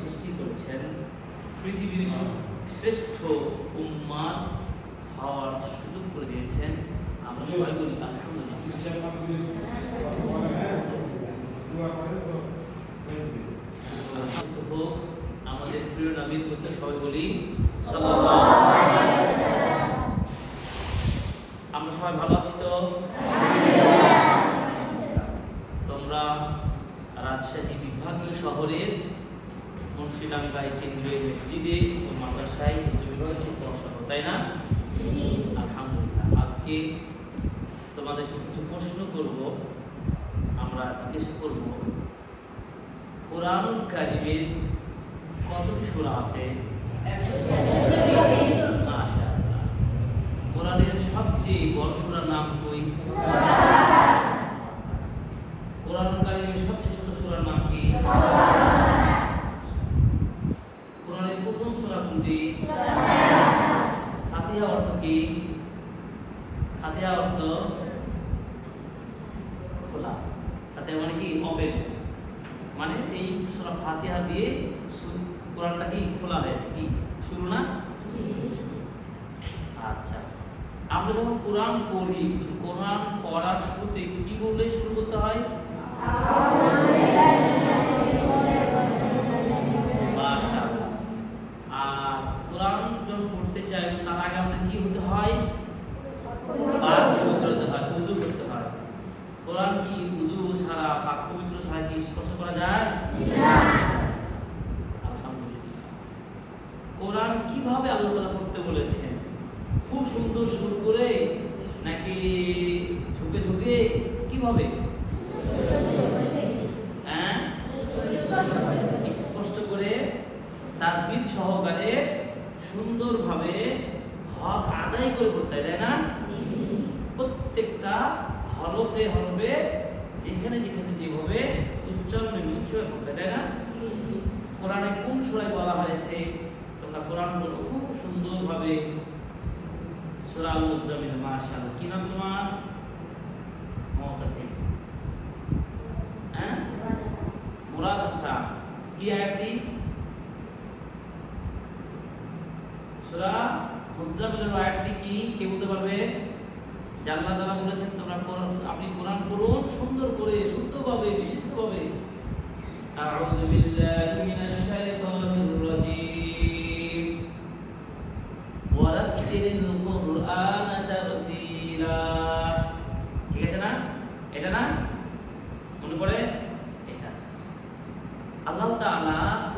সৃষ্টি করেছেন। পৃথিবীর শ্রেষ্ঠ উম্মাদ হওয়ার সুযোগ করে দিয়েছেন। আমরা সবাই বলি আলহামদুলিল্লাহ। আমাদের প্রিয় নামীর মধ্যে সবাই বলি সাল্লাল্লাহু আলাইহি ওয়াসাল্লাম। আমরা সবাই ভালো আছি তো তোমরা রাজশাহী বিভাগীয় শহরের মুন্সিডাঙ্গাই কেন্দ্রীয় মসজিদে ও মাদ্রাসায় উচ্চ বিভাগে তুমি পড়াশোনা করো, তাই না আলহামদুলিল্লাহ আজকে তোমাদের কিছু প্রশ্ন করব জিজ্ঞাসা করব? কোরআন কারিমের কতটি সুরা আছে মাশাআল্লাহ কোরআনের সবচেয়ে বড় সূরার নাম কই কোরআন কারিমের সবচেয়ে ছোট সূরার নাম কি কোরআনের প্রথম সূরা কোনটি ফাতিহা অর্থ কি ফাতিহা অর্থ খোলা ফাতিহা মানে কি ওপেন মানে এই সূরা ফাতিহা দিয়ে সু- কোরআনটা কি খোলা হয়েছে কি শুরু না আচ্ছা আমরা যখন কোরআন পড়ি কোরআন পড়ার শুরুতে কি বলে শুরু করতে হয়? আর কোরআন যখন পড়তে চাই তার আগে আমাদের কি হতে হয় পাক পবিত্র হতে হয় উযু করতে হয় কোরআন কি উযু ছাড়া পাক পবিত্র ছাড়া কি স্পর্শ করা যায় আলহামদুলিল্লাহ কোরআন কীভাবে আল্লাহ তাআলা পড়তে বলেছেন খুব সুন্দর সুর করে নাকি ঝুঁকে কীভাবে? হ্যাঁ? স্পষ্ট করে তাজবিদ সহকারে সুন্দরভাবে হক আদায় করে করতে তাই না? প্রত্যেকটা হরফে হরফে, যেখানে যেখানে যেভাবে উচ্চারণে নিশ্চয় করতে তাই না? কোরআনে কোন সূরায় বলা হয়েছে? তোমরা কোরআন বলো, খুব সুন্দরভাবে সূরা আল মুজাম্মিল, মাশাআল্লাহ। কি নাম তোমার? হ্যাঁ? মুরাদ হাসান কি আয়াতটি? সূরা মুজাম্মিলের আয়াতটি কি? কে বলতে পারবে? বলেছেন, তোমরা আপনি কোরআন পড়ুন, সুন্দর করে, শুদ্ধভাবে, বিশুদ্ধভাবে। আউযু বিল্লাহি মিনাশ শাইতানির রাজিম।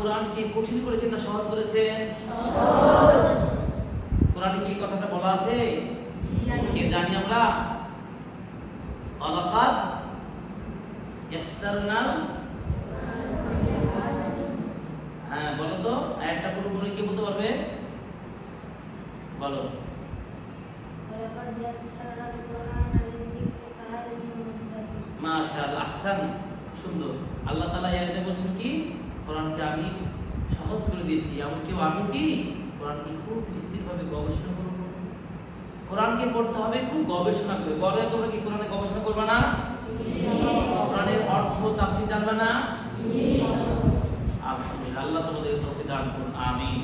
কোরআনকে কঠিন করেছেন না সহজ করেছেন? কোরআনে কি কথাটা বলা আছে? কে জানি আমরা? অলকাত হ্যাঁ বলো তো একটা পুরো পুরো কে বলতে পারবে? বলো। মাশাআল্লাহ আহসান সুন্দর। আল্লাহ তাআলা ইয়াতে বলছেন কি? কোরআনকে আমি সহজ করে দিয়েছি। এমন কেউ আছে কি? কোরআনকে খুব স্থিরভাবে গবেষণা করব কোরআনকে পড়তে হবে খুব গবেষণা করে। বলে, তোমরা কি কোরআনে গবেষণা করবে না? কোরআনের অর্থ তাফসীর জানবে না? আল্লাহ তোমাদের তৌফিক দান করুন। আমিন।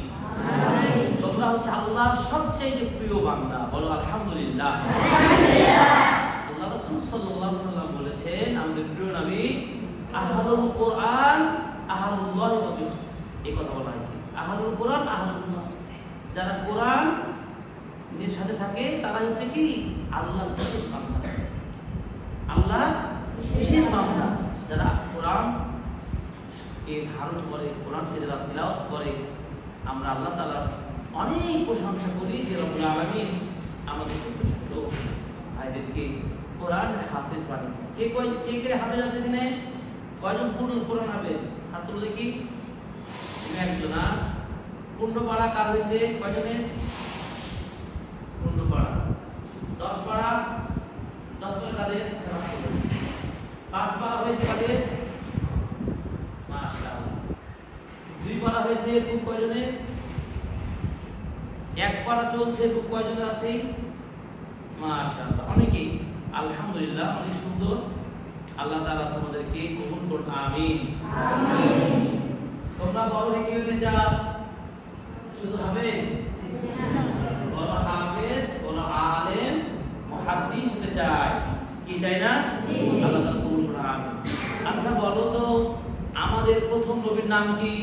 তোমরা হচ্ছে আল্লাহর সবচেয়ে প্রিয় বান্দা। বলো, আলহামদুলিল্লাহ। আল্লাহ রাসূল আলাইহি সাল্লাম বলেছেন, আমাদের প্রিয় নবী আহলুল কোরআন আহলুল্লাহ ওয়া বিহ এই কথা বলা হয়েছে। আহলুল কোরআন, আহলুল নাস যারা কোরআন এর সাথে থাকে, তারা হচ্ছে কি? আল্লাহ বান্দা। যারা কোরআন কে ধারণ করে কোরআনকে যারা তিলাওয়াত করে, আমরা আল্লাহ তাআলার অনেক প্রশংসা করি যে রব্বুল আলামিন আমাদের ছোট ছোট ভাইদেরকে কোরআন হাফেজ বানিয়েছেন। কে কয় কে কে হাফেজ আছে এখানে? কয়জন পূর্ণ কোরআন হাফেজ? হাত দেখি একজন আর পূর্ণ পাড়া কার হয়েছে কয়জনের? পূর্ণ পাড়া দশ পাড়া দশ পাড়া কাদের? পাঁচ পাড়া হয়েছে কাদের? দুই পাড়া হয়েছে হয়েছে খুব কয়জনের এক পাড়া চলছে খুব কয়জনের আছে? মাশাআল্লাহ। অনেকেই। আলহামদুলিল্লাহ, অনেক সুন্দর। আল্লাহ তাআলা তোমাদেরকে কবুল করুন, আমিন। তোমরা বড় হয়ে কি হতে চাও? শুধু হাফেজ? বড় হাফেজ, বড় আলেম, মুহাদ্দিস হতে চায়। কি চাই না? আল্লাহ তাআলা কবুল করুন, আমিন। আচ্ছা বলো তো, আমাদের প্রথম নবীর নাম কি?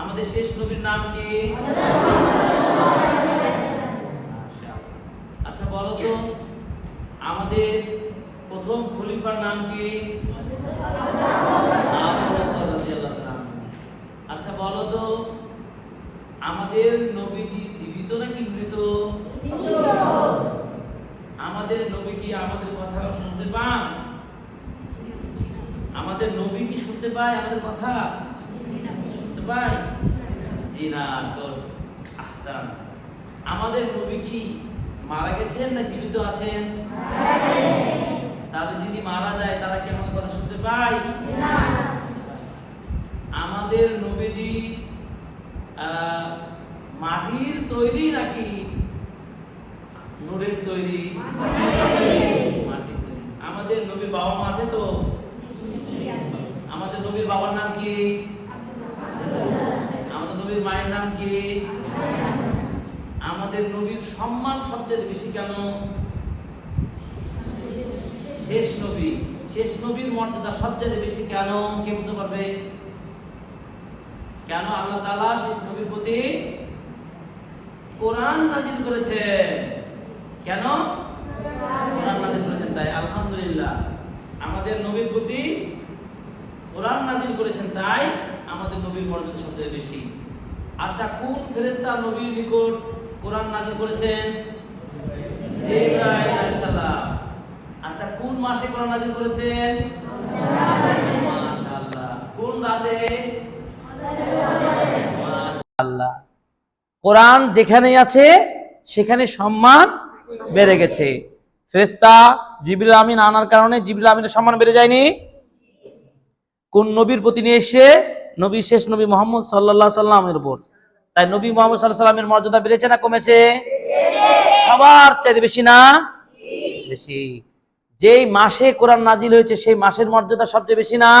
আমাদের শেষ নবীর নাম কি? আচ্ছা বলো তো আমাদের প্রথম খলিফার নাম কি। আচ্ছা বলো তো, আমাদের নবীজি জীবিত নাকি মৃত? আমাদের নবী কি আমাদের কথা শুনতে পান? আমাদের নবী কি শুনতে পায় আমাদের কথা? শুনতে পায়? জি না আহসান। আমাদের নবী কি মারা গেছেন না জীবিত আছেন? তাহলে যদি মারা যায়, তারা কি আমাদের কথা শুনতে পায়? আমাদের নবীজি মাটির তৈরি নাকি নূরের তৈরি? তৈরি। আমাদের নবীর বাবা মা আছে তো? আমাদের নবীর বাবার নাম কি? আমাদের নবীর মায়ের নাম কি? আমাদের নবীর সম্মান সবচেয়ে বেশি কেন? শেষ নবী, শেষ নবীর মর্যাদা সবচেয়ে বেশি কেন? কে বলতে পারবে? কেন আল্লাহ তাআলা শেষ নবীর প্রতি কোরআন নাজিল করেছেন? কেন? কোরআন নাজিল করেছেন, তাই আলহামদুলিল্লাহ। আমাদের নবীর প্রতি কোরআন নাজিল করেছেন, তাই আমাদের নবীর মর্যাদা সবচেয়ে বেশি। আচ্ছা কোন ফেরেশতা নবীর নিকট কোরআন নাজিল করেছেন? জিবরাইল আলাইহিস সালাম আচ্ছা কোন মাসে কোরআন নাজিল করেছেন? মাশাআল্লাহ। কোন রাতে? মাশাআল্লাহ। কোরআন যেখানেই আছে, সেখানে সম্মান বেড়ে গেছে। ফেরেশতা জিবরিল আমিন আনার কারণে জিবরিল আমিনের সম্মান বেড়ে যায়নি। কোন নবীর প্রতি নিয়ে এসে নবী শেষ নবী মোহাম্মদ সাল্লাহ সাল্লামের উপর। তাই নবী মোহাম্মদ সাল্লামের মর্যাদা বেড়েছে না কমেছে? সবার চাইতে বেশি না? বেশি। যেই মাসে কোরআন নাজিল হয়েছে, সেই মাসের মর্যাদা সবচেয়ে বেশি না?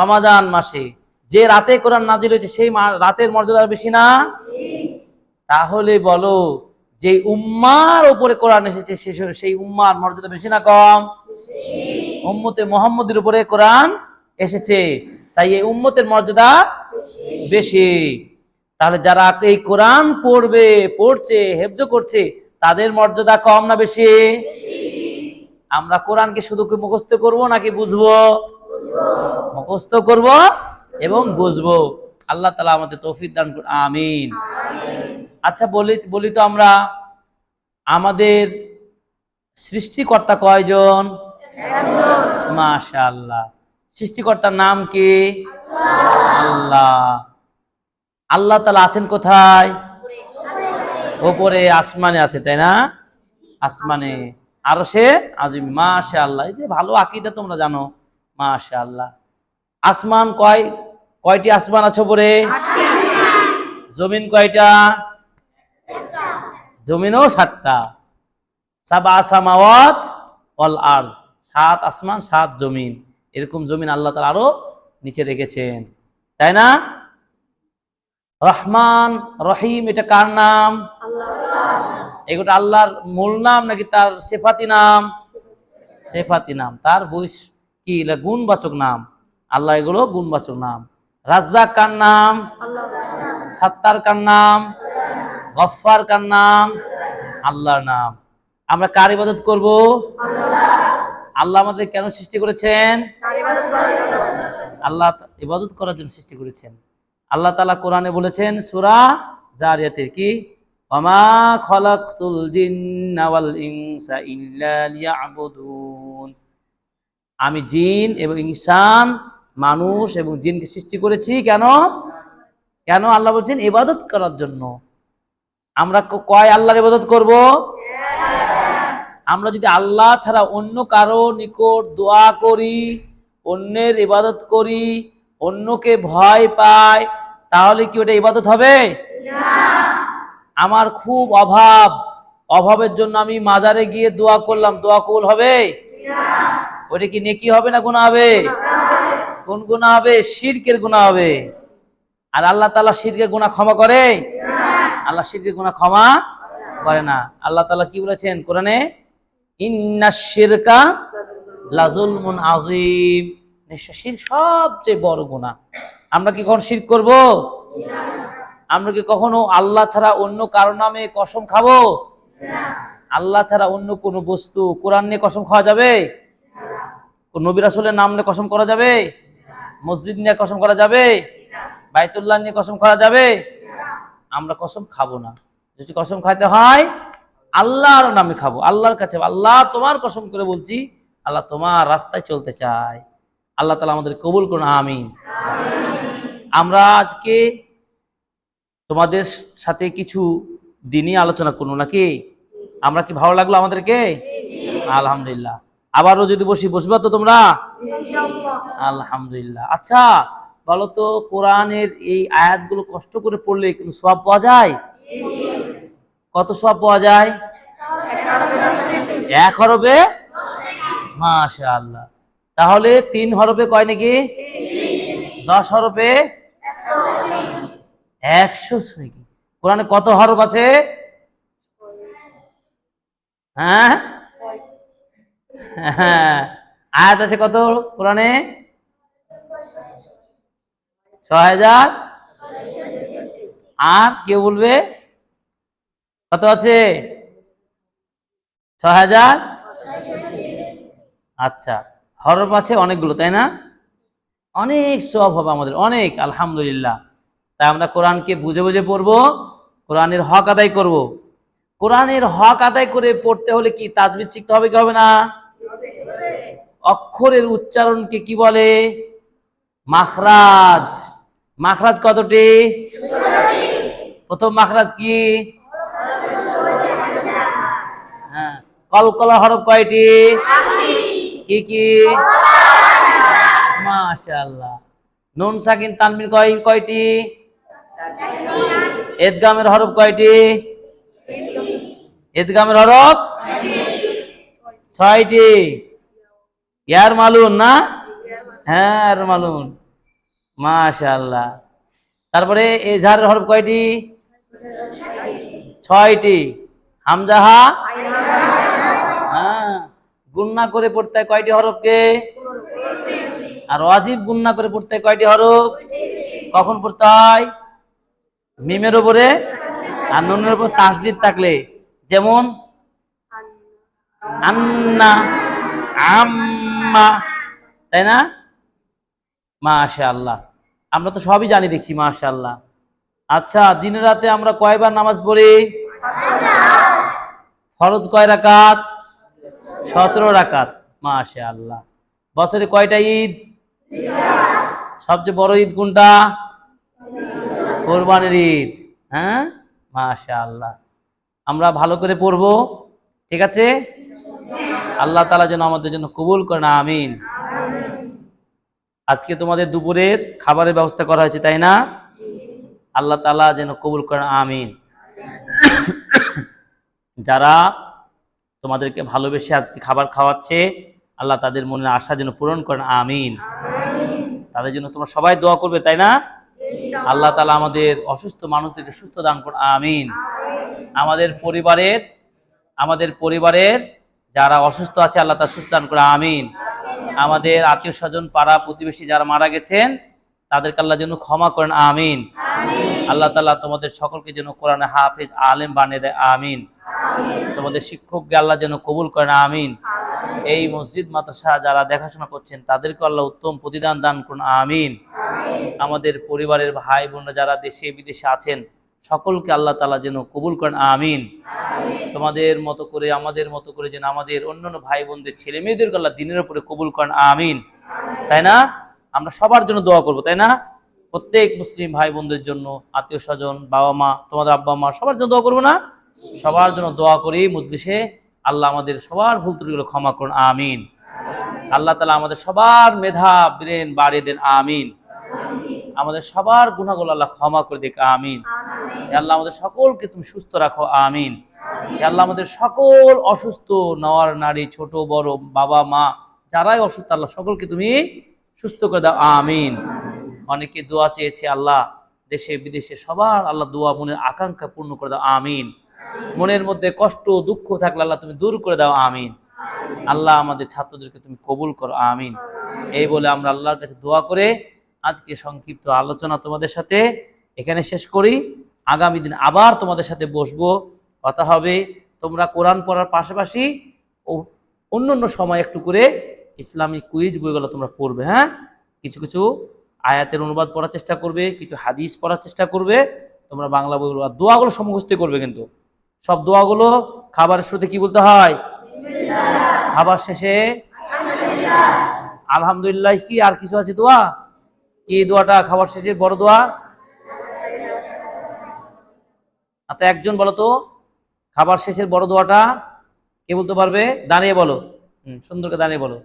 রমাজান মাসে। যে রাতে কোরআন নাজিল হয়েছে, সেই রাতের মর্যাদা বেশি না? তাহলে বলো যে উম্মার উপরে কোরআন এসেছে সেই উম্মার মর্যাদা বেশি না কম? উম্মতে মোহাম্মদের উপরে কোরআন এসেছে। তাই এই উম্মতের মর্যাদা বেশি। তাহলে যারা এই কোরআন পড়বে, পড়ছে, হেফজ করছে, তাদের মর্যাদা কম না বেশি? আমরা কোরআনকে শুধু কি মুখস্থ করব নাকি বুঝব? মুখস্থ করব এবং বুঝব। আল্লাহ তালা আমাদের তৌফিক দান করুন, আমিন। আচ্ছা বলি বলি তো আমরা, আমাদের সৃষ্টিকর্তা কয়জন? মাশাআল্লাহ। সৃষ্টিকর্তার নাম কি? আল্লাহ। আল্লাহ তালা আছেন কোথায়? ওপরে, আসমানে আছে, তাই না? আসমানে। আরও সে আজিম মাশা আল্লাহ এই যে ভালো আকিদা তোমরা জানো মাশা আল্লাহ আসমান কয়, কয়টি আসমান আছে ওপরে? জমিন কয়টা? জমিনও সাতটা। সাবা সামাওয়াত অল আর সাত আসমান, সাত জমিন। এরকম জমিন আল্লাহ তালা আরও নিচে রেখেছেন। তাই না? রহমান রহিম এটা কার নাম? এগুলো আল্লাহর মূল নাম নাকি তার সেফাতি নাম? সেফাতি নাম। তার বৈশ কি? গুণবাচক নাম। আল্লাহ এগুলো গুণবাচক নাম। রাজ্জাক কার নাম? সাত্তার কার নাম? গফার কার নাম? আল্লাহর নাম। আমরা কার ইবাদত করব? আল্লাহ আমাদের কেন সৃষ্টি করেছেন? আল্লাহ ইবাদত করার জন্য সৃষ্টি করেছেন। আল্লাহ তালা কোরআনে বলেছেন, সুরা জারিয়াতের কি? ইনসা আমি জিন এবং ইনসান, মানুষ এবং জিনকে সৃষ্টি করেছি কেন? কেন? আল্লাহ বলছেন, ইবাদত করার জন্য। আমরা কয় আল্লাহর ইবাদত করব? আমরা যদি আল্লাহ ছাড়া অন্য কারও নিকট দোয়া করি, অন্যের ইবাদত করি, অন্যকে ভয় পাই তাহলে কি ওটা ইবাদত হবে? আমার খুব অভাব। অভাবের জন্য আমি মাজারে গিয়ে দোয়া করলাম। দোয়া কবুল হবে? ওটা কি নেকি হবে না গুণা হবে? কোন গুণা হবে? শিরকের গুণা হবে। আর আল্লাহ তালা শিরকের গুণা ক্ষমা করে? আল্লাহ শিরকের গুণা ক্ষমা করে না। আল্লাহ তালা কি বলেছেন কোরআনে? ইন্না শিরকা লাজুলমুন আজিম নিশ্চয় শিরক সবচেয়ে বড় গুণা আমরা কি কখন শিরক করব? আমরা কি কখনো আল্লাহ ছাড়া অন্য কারও নামে কসম খাব? আল্লাহ ছাড়া অন্য কোন বস্তু কোরআন নিয়ে কসম খাওয়া যাবে? কোন নবী রাসূলের নাম নিয়ে কসম করা যাবে? মসজিদ নিয়ে কসম করা যাবে? বাইতুল্লাহ নিয়ে কসম করা যাবে? আমরা কসম খাব না। যদি কসম খাইতে হয়, আল্লাহর নামে খাব। আল্লাহর কাছে, আল্লাহ তোমার কসম করে বলছি, আল্লাহ তোমার রাস্তায় চলতে চায়। আল্লাহ তালা আমাদের কবুল করুন, আমিন। আমরা আজকে তোমাদের সাথে কিছু দিনই আলোচনা করব নাকি? আমরা কি ভালো লাগল আমাদেরকে? আলহামদুলিল্লাহ। আবারও যদি বসি, বসবা তো তোমরা? আলহামদুলিল্লাহ। আচ্ছা বলো তো, কোরআনের এই আয়াতগুলো কষ্ট করে পড়লে কোনো সব পাওয়া যায়? কত সব পাওয়া যায়? এক হরবে মাশা আল্লাহ তাহলে তিন হরবে কয় নাকি? দশ হরফে? একশো নাকি কোরআনে কত হরফ আছে? হ্যাঁ? হ্যাঁ। আয়াত আছে কত কোরআনে? ছ হাজার? আর কেউ বলবে? কত আছে? ছ হাজার? আচ্ছা হরফ আছে অনেকগুলো, তাই না? অনেক সব হবে আমাদের অনেক আলহামদুলিল্লাহ। তাই আমরা কোরআনকে বুঝে বুঝে পড়ব কোরআনের হক আদায় করব। কোরআনের হক আদায় করে পড়তে হলে কি তাজবিদ শিখতে হবে কি হবে না? অক্ষরের উচ্চারণকে কি বলে? মাখরাজ। মাখরাজ কতটি? প্রথম মাখরাজ কি? হ্যাঁ কলকলা হরফ কয়টি? কি কি? মাশাআল্লাহ। নুন তানবির কয় কয়টি? এদগামের হরফ কয়টি? এদগামের হরফ? ছয়টি। ইয়ার মালুন না? হ্যাঁ মালুন। মাশাআল্লাহ। তারপরে এজাহারের হরফ কয়টি? ছয়টি। হামজাহা? গুন্না করে পড়তে হয় কয়টি হরফকে? আর অজীব গুন্না করে পড়তে হয় কয়টি হরফ? কখন পড়তে হয়? মিমের উপরে আর নুনের উপর তাসদিদ থাকলে? যেমন, আন্না, আম্মা, তাই না? মাশা আল্লাহ আমরা তো সবই জানি দেখছি মাশা আল্লাহ আচ্ছা দিনে রাতে আমরা কয়বার নামাজ পড়ি? ফরজ কয় রাকাত? সতেরো রাকাত মাশা আল্লাহ বছরে কয়টা ঈদ? সবচেয়ে বড় ঈদ কোনটা? কোরবানির ঈদ হ্যাঁ? মাশা আল্লাহ আমরা ভালো করে পড়ব, ঠিক আছে? আল্লাহ তালা যেন আমাদের জন্য কবুল করে না আমিন। আজকে তোমাদের দুপুরের খাবারের ব্যবস্থা করা হয়েছে, তাই না? আল্লাহ তালা যেন কবুল করেন, আমিন। যারা তোমাদেরকে ভালোবেসে আজকে খাবার খাওয়াচ্ছে। আল্লাহ তাদের মনের আশা যেন পূরণ করেন। আমিন। তাদের জন্য তোমরা সবাই দোয়া করবে তাই না? আল্লাহ তালা আমাদের অসুস্থ মানুষদেরকে সুস্থ দান করুন। আমিন। আমাদের পরিবারের আমাদের পরিবারের যারা অসুস্থ আছে আল্লাহ তার সুস্থ দান করে আমিন। আমাদের আত্মীয় স্বজন পাড়া প্রতিবেশী যারা মারা গেছেন তাদেরকে আল্লাহ যেন ক্ষমা করেন আমিন। আল্লাহ তালা তোমাদের সকলকে যেন কোরআনে হাফেজ আলেম বানিয়ে দেয় আমিন। তোমাদের শিক্ষককে আল্লাহ যেন কবুল করেন আমিন। এই মসজিদ মাদ্রাসা যারা দেখাশোনা করছেন তাদেরকে আল্লাহ উত্তম প্রতিদান দান করুন আমিন। আমাদের পরিবারের ভাই বোনরা যারা দেশে বিদেশে আছেন সকলকে আল্লাহ তালা যেন কবুল করেন আমিন। তোমাদের মতো করে আমাদের মতো করে যেন আমাদের অন্যান্য ভাই বোনদের ছেলে মেয়েদেরকে আল্লাহ দিনের উপরে কবুল করেন আমিন। তাই না? আমরা সবার জন্য দোয়া করব তাই না? প্রত্যেক মুসলিম ভাই বোনদের জন্য আত্মীয় স্বজন বাবা মা তোমাদের আব্বা মা সবার জন্য দোয়া করব না? সবার জন্য দোয়া করি মজলিসে। আল্লাহ আমাদের সবার ভুল ত্রুটিগুলো ক্ষমা করুন আমিন। আল্লাহ তালা আমাদের সবার মেধা ব্রেন বাড়িয়ে দেন আমিন। আমাদের সবার গুণাগুলো আল্লাহ ক্ষমা করে দিক আমিন। আল্লাহ আমাদের সকলকে তুমি সুস্থ রাখো আমিন। আল্লাহ আমাদের সকল অসুস্থ নওয়ার নারী ছোট বড় বাবা মা যারাই অসুস্থ আল্লাহ সকলকে তুমি সুস্থ করে দাও, আমিন। অনেকে দোয়া চেয়েছে, আল্লাহ, দেশে, বিদেশে সবার আল্লাহ দোয়া মনের আকাঙ্ক্ষা পূর্ণ করে দাও, আমিন। মনের মধ্যে কষ্ট, দুঃখ থাকলে আল্লাহ তুমি দূর করে দাও, আমিন। আল্লাহ আমাদের ছাত্রদেরকে তুমি কবুল করো, আমিন। এই বলে আমরা আল্লাহর কাছে দোয়া করে আজকে সংক্ষিপ্ত আলোচনা তোমাদের সাথে এখানে শেষ করি। আগামী দিন আবার তোমাদের সাথে বসবো, কথা হবে। তোমরা কোরআন পড়ার পাশাপাশি অন্য অন্য সময় একটু করে ইসলামিক কুইজ বইগুলো তোমরা পড়বে হ্যাঁ? কিছু কিছু আয়াতের অনুবাদ পড়ার চেষ্টা করবে কিছু হাদিস পড়ার চেষ্টা করবে তোমরা বাংলা বইগুলো আর দোয়াগুলো সমুখস্থ করবে কিন্তু। সব দোয়াগুলো খাবারের শুরুতে কি বলতে হয়? খাবার শেষে আলহামদুলিল্লাহ কি আর কিছু আছে দোয়া? কি দোয়াটা খাবার শেষে বড় দোয়া? আচ্ছা একজন বলো তো খাবার শেষের বড় দোয়াটা কে বলতে পারবে? দাঁড়িয়ে বলো। হুম, সুন্দর করে দাঁড়িয়ে বলো।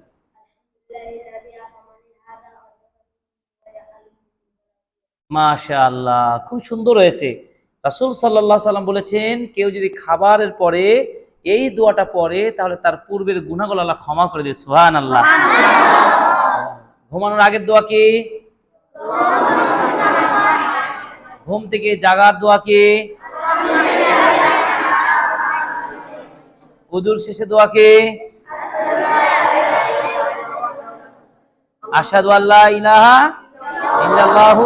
মাশা আল্লাহ খুব সুন্দর হয়েছে। রাসুল সাল্লাহ সাল্লাম বলেছেন কেউ যদি খাবারের পরে এই দোয়াটা পরে তাহলে তার পূর্বের গুণাগুলো আল্লাহ ক্ষমা করে দেবে সুহান আল্লাহ ঘুমানোর আগের দোয়া কি? ঘুম থেকে জাগার দোয়া কি? উজুর শেষে দোয়া কি? আশহাদু আল্লাহ ইলাহা ইল্লাল্লাহু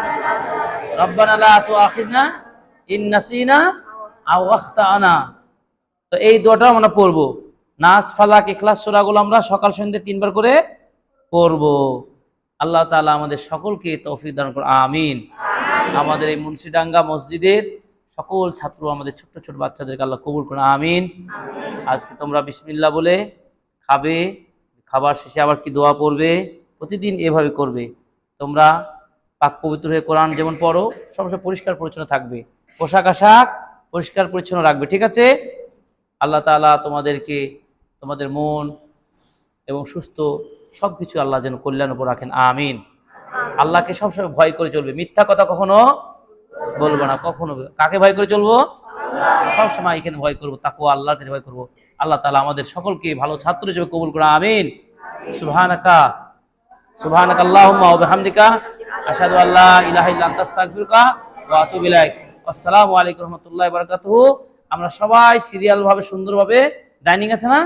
রব্বানা লা তুআখিযনা ইন নাসিনা আও আখতানা তো এই দোয়াটা আমরা পড়ব। নাস ফালাক ইখলাস সূরাগুলো আমরা সকাল সন্ধ্যে তিনবার করে পড়ব। আল্লাহ তাআলা আমাদের সকলকে তৌফিক দান করুন। আমিন। আমাদের এই মুন্সিডাঙ্গা মসজিদের সকল ছাত্র আমাদের ছোট্ট ছোট বাচ্চাদেরকে আল্লাহ কবুল করুন। আমিন। আজকে তোমরা বিসমিল্লাহ বলে খাবে খাবার শেষে আবার কি দোয়া পড়বে? প্রতিদিন এভাবে করবে। তোমরা পাক পবিত্র হয়ে কোরআন যেমন পড়ো সবসময় পরিষ্কার পরিচ্ছন্ন থাকবে। পোশাক আশাক পরিষ্কার পরিচ্ছন্ন রাখবে ঠিক আছে? আল্লাহ তাআলা তোমাদেরকে তোমাদের মন এবং সুস্থ সব কিছু আল্লাহ যেন কল্যাণ উপর রাখেন আমিন। আল্লাহকে সবসময় ভয় করে চলবে মিথ্যা কথা কখনো বলব না কখনো কাকে ভয় করে চলবো? সবসময় এখানে ভয় করব তাকেও আল্লাহর কাছে ভয় করব। আল্লাহ তাআলা আমাদের সকলকে ভালো ছাত্র হিসেবে কবুল করা আমিন। সুবহানাকা আল্লাহুম্মা ওয়া বিহামদিকা আশহাদু আল্লা ইলাহা ইল্লা আনতা, আস্তাগফিরুকা ওয়া আতুবু ইলাইক। আসসালামু আলাইকুম রাহমাতুল্লাহি বারাকাতুহু। আমরা সবাই সিরিয়াল ভাবে সুন্দরভাবে ডাইনিং আছে না?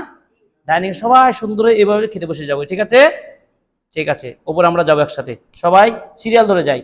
ডাইনিং সবাই সুন্দর এইভাবে খেতে বসে যাব, ঠিক আছে? ঠিক আছে, ওপর আমরা যাব একসাথে। সবাই সিরিয়াল ধরে যাই।